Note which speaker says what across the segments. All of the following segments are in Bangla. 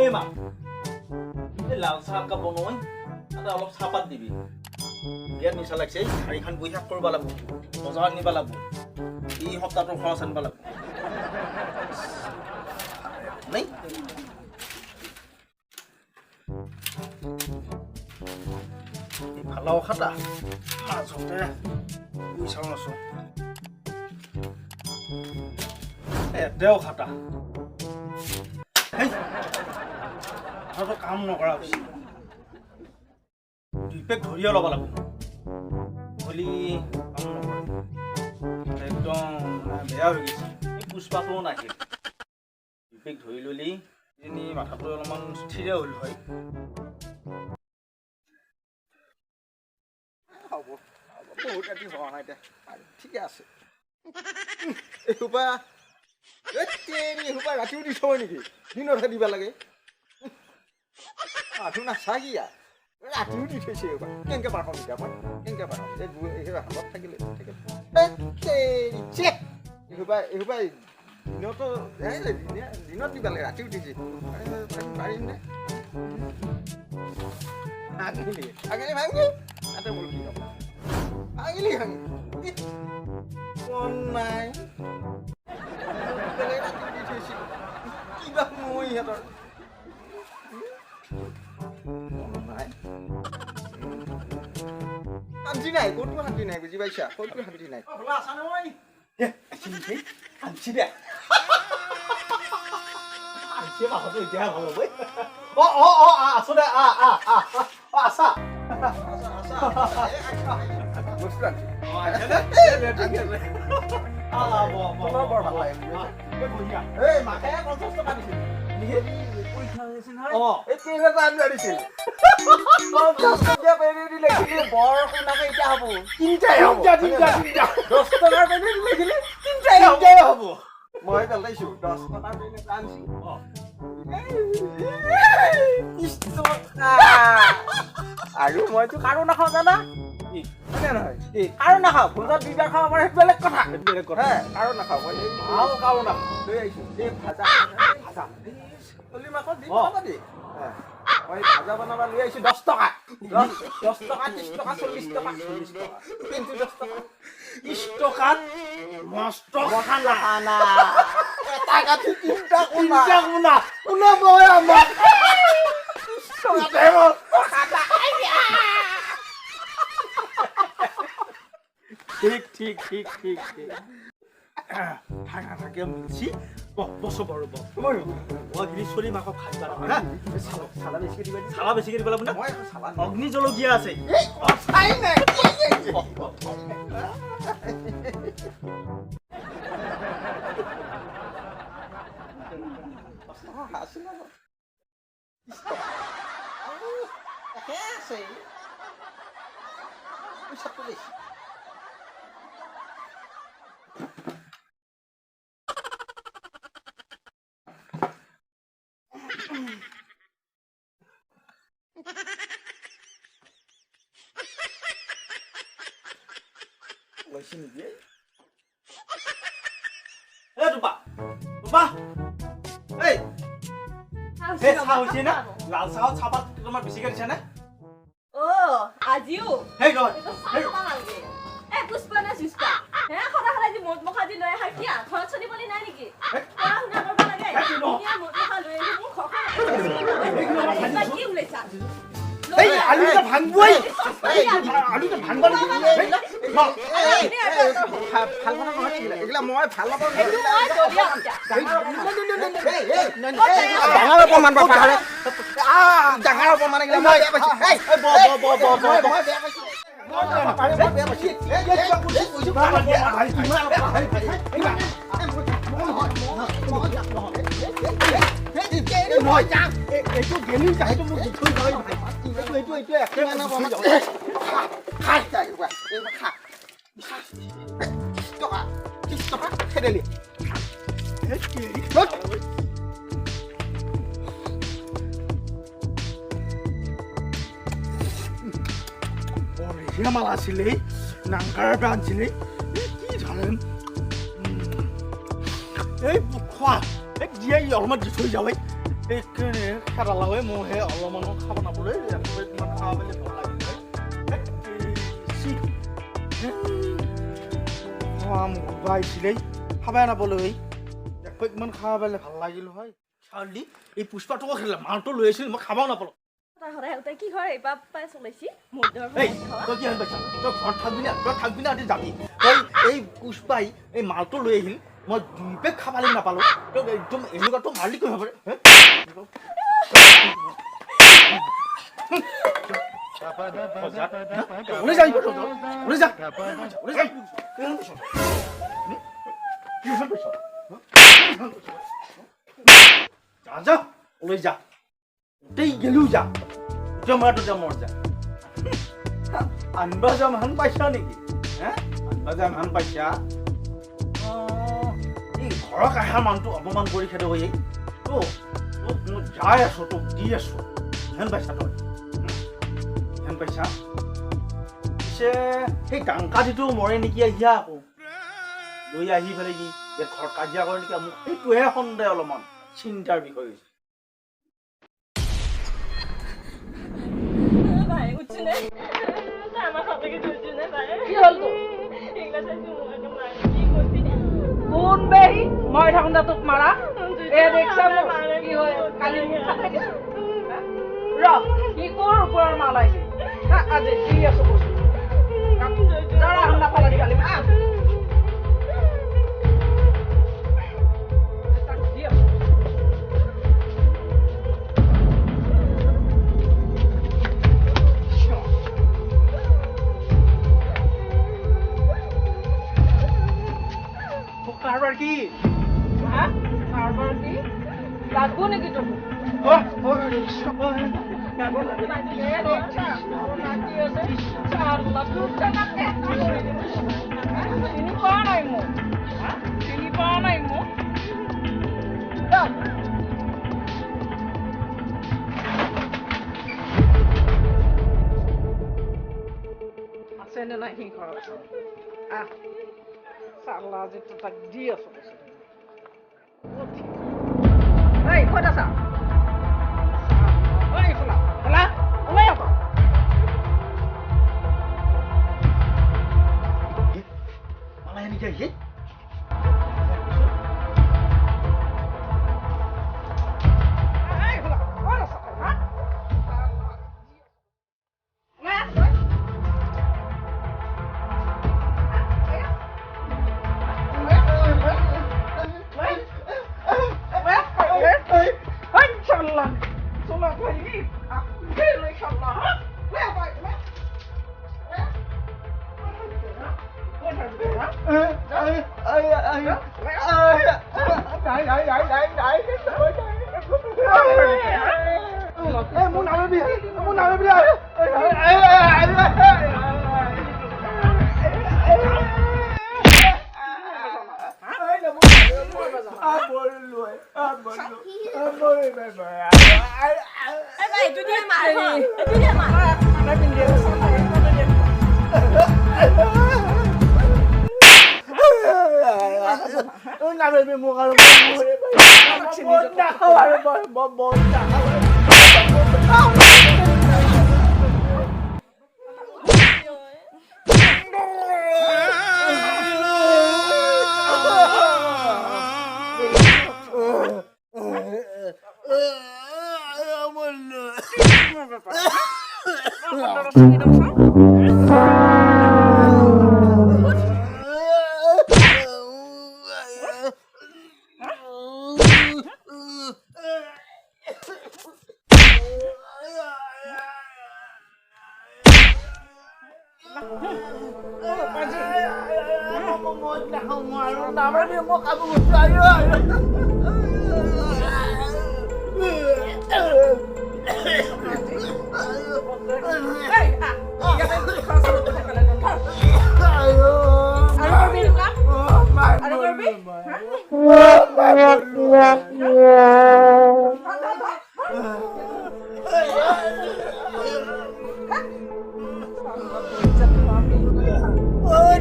Speaker 1: এই মা লাল চাহ একাপ বনোৱাই তাতে অলপ চাহপাত দিবি। বিয়াত নিচা লাগিছে, এই শাড়ীখন বৈ শেষ কৰিব লাগিব, বজাৰত নিব লাগিব এই সপ্তাহটোৰ খৰচ আনিব লাগিব। নাই ফালাও খাটা মাজতে বৈ চাওঁ আছোঁ এতেও খাটা হেই কাম নকৰা হৈছে। দুই পেক ধৰিয়ে ল'ব লাগিব। নকৰে। একদম বেয়া হৈ গৈছে। এই পুষ্পাটোও নাহিল দুই পেক ধৰি ল'লি কিজানি মাথাটো অলপমান স্থিৰে হ'ল হয়। বহুত ৰাতি হোৱা নাই এতিয়া ঠিকে আছে। এসোপা এসোপা ৰাতিও দি থয় নেকি? দিনতহে দিব লাগে। আঠু নাচাকি ৰাতিও দি থৈছে এইবাৰ কেনেকৈ পাৰ এতিয়া মই? কেনেকৈ পাৰ এই হাতত থাকিলে এসোপা এসোপা দিনতো দিনত দিব লাগে ৰাতিও দিছে পাৰিম- নে? ভাঙিলি ভাঙিলি ভাঙিলি। তাতে মোৰ কি হ'ব? ভাঙিলি ভাঙি নাই। বেলেগ ৰাতিও দি থৈছে কিবা মই ইহঁতৰ নাই শান্তি নাই ক'তো শান্তি নাই বুজি পাইছা ক'তো শান্তি নাই শান্তি দে অ অ অ আছো দে আ আ আ আছা বস্তু মই পেলাইছোঁ দহ টকাৰ বিছ টকা আৰু মইতো কাৰো নাখাওঁ জানা কাৰো নাখাওঁ ভোজত খাব পাৰে বেলেগ কথা। বেলেগ কথা। কাৰো নাখাওঁ মই ভালো কাৰো নাখাওঁ লৈ আহিছোঁ। এই ভাজা ভাজা। মাছত দি দি। মই ভাজা বনাবা লৈ আহিছোঁ দহ টকা। দহ টকা ত্ৰিছ টকা চল্লিছ টকা। চল্লিছ টকা। কিন্তু দহ টকা। ত্ৰিছ টকাত মস্ত খানা খানা এটা কাঠি তিনিটা কোনা টকাতে মস্ত খানা ঠিক ঠিক ঠিক ঠিক ঠিক থাকা থাকে বছৰ বাৰু মই গিৰি চলি মাকক খাই পাৰা হা চালা বেছিকৈ দিবা চালা বেছিকৈ দিব লাগিব না অগ্নি জলকীয়া আছে লৈছে ৰূপা এই এই চাহ হৈছে না লাল চাহত চাহপাত তোমাৰ বেছিকৈ দিছে নে
Speaker 2: অ' আজিও
Speaker 1: সেই নহয়
Speaker 2: এইটো চাহ খাব নালাগে এ পুষ্পা নে চুষ্পা হে সদায় সদায় যি মদ মখা দি লৈ আহা কিয়া ঘৰত চলিবলৈ নাই নেকি পঢ়া শুনা কৰিব লাগে ধুনীয়া মদ মখা লৈ আহি মোৰ ঘৰখন কি ওলাইছা
Speaker 3: এই আলুটা ভাঙবই আলুটা ভাঙব
Speaker 1: কথা নহয় এইগিলা মই ভালো নাপাওঁ
Speaker 2: এইটো মই দলিয়াম এতিয়া।
Speaker 1: ডাঙৰ অপমান বা পাহাৰে ডাঙৰ অপমান এইগিলা মই বেয়া পাইছোঁ এই ব ব ব ব ব মই বেয়া পাইছোঁ মই বেয়া পাইছোঁ মই যাম
Speaker 3: এইটো গেলি সেইটো মোক দি থৈ যায় ভাই
Speaker 1: এইটো এইটো এইটো একেবাৰে অপমান খাই যায় এইবাৰ এইবাৰ খা ত্ৰিছ টকা ত্ৰিছ টকা
Speaker 3: মাল আছিলে নাংকাৰৰ পৰা আনিছিলে এই কি জানেন? এই খোৱা দিয়ে অলপমান দি থৈ যাওঁ এই লাগে মই সেই অলপমান খাব নাবলৈ এক প্লেটমান খাব লাগিলে আহিছিলে খাবাই নাপালোঁ এক প্লেটমান খাব পেলাই ভালো লাগিল হয়। চাউলি এই পুষ্পাটোকো খেলিলে মাৰটো লৈ আহিছিল মই খাবও নাপালোঁ।
Speaker 2: কি হয় এইবাৰ চলাইছি।
Speaker 3: তই কি পাইছা তই ঘৰত থাকবি না তই থাকবি না যাবি। তই এই পুষ্পাই এই মালটো লৈ আহিল মই দুই পেক খাবলৈ নাপালোঁ। তই একদম এনেকুৱাটো মাৰলি কৰিব পাৰে হে? ওলাই যা এইবাৰ যা যা? যা আনবা যাম হান পাইছা নেকি হে আনবা যাম হান পাইছা এই ঘৰত আহা মানুহটো অপমান কৰি খেদে তো তোক যাই আছো তোক দি আছো হেন পাইছা তই পাইছা? পিছে সেই ডাংকাটিটো মৰে নেকি আহিয়া আকৌ? লৈ আহি পেলাই কি ইয়াত ঘৰত কাজিয়া কৰে নেকি মোক সেইটোহে সন্দেহ অলপমান। চিন্তাৰ বিষয় হৈছে।
Speaker 2: মাৰি কি কৰিবি?
Speaker 4: কোন বেহি মই থাকোঁতে তোক মাৰা? এ দেখছা মোৰ কি হয়? কালি মোক খাই দিছো ৰ কি কৰ ওপৰৰ মাল আহিছে হা, আজি দি আছো বস্তু জৰা শুনা পালা কালি আহ তাক চিনি পোৱা নাই মোক হা? চিনি পোৱা নাই মোক যাওক। আছে নে নাই সি ঘৰত আহ চালা যিটো তাক দি আছো বস্তুটো। ক'ত সি? এই ক'ত আছা aïe aïe aïe ê ê
Speaker 3: ê ê đẩy
Speaker 4: đẩy đẩy đẩy đẩy em muốn nằm lên bia
Speaker 3: em muốn nằm lên
Speaker 2: bia Em này tôi đi mà Tôi đi
Speaker 3: mà Nó bình điệu sao này Nó bình
Speaker 4: điệu নামের মুখার বন্যা খাওয়ার বন্যা খাওয়ার আমার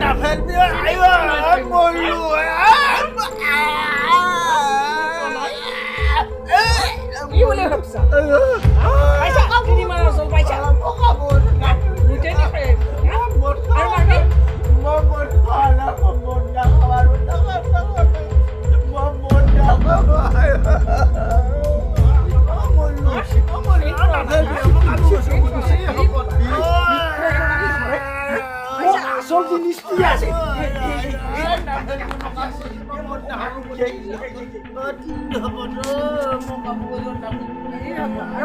Speaker 3: না ফেলবি আইবা। নাখাওঁ পাইছা
Speaker 4: আৰু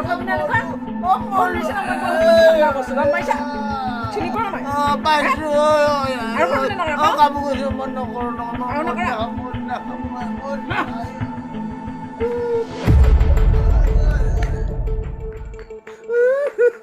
Speaker 4: কবি না এনেকুৱা মোৰ নিচিনা মই বহুত বস্তু গম পাইছা চিনি পোৱা নাই আৰু কবি না নকৰা আৰু নকৰা